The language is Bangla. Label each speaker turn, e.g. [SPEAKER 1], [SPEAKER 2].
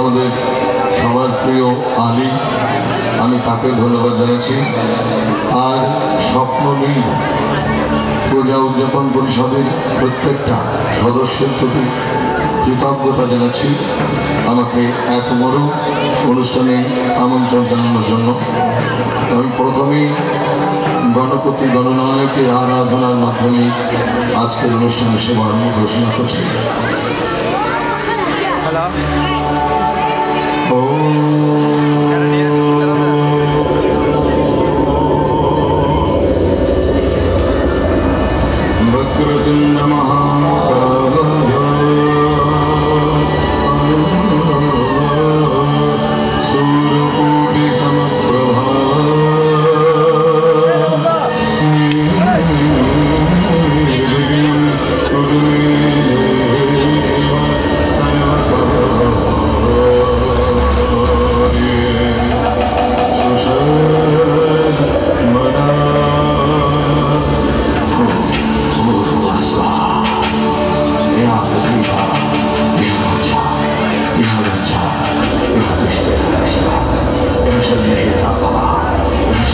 [SPEAKER 1] আমাদের সবার প্রিয় আলী, আমি তাকে ধন্যবাদ জানাচ্ছি। আর স্বপ্ননীল পূজা উদযাপন পরিষদের প্রত্যেকটা সদস্যের প্রতি কৃতজ্ঞতা জানাচ্ছি। আমাকে এত বড় অনুষ্ঠানে আমন্ত্রণ জানানোর জন্য। আমি প্রথমেই গণপতি, গণনায়কের আরাধনার মাধ্যমে আজকের অনুষ্ঠানের শুভারম্ভ ঘোষণা করছি।
[SPEAKER 2] Shankaratin Namaha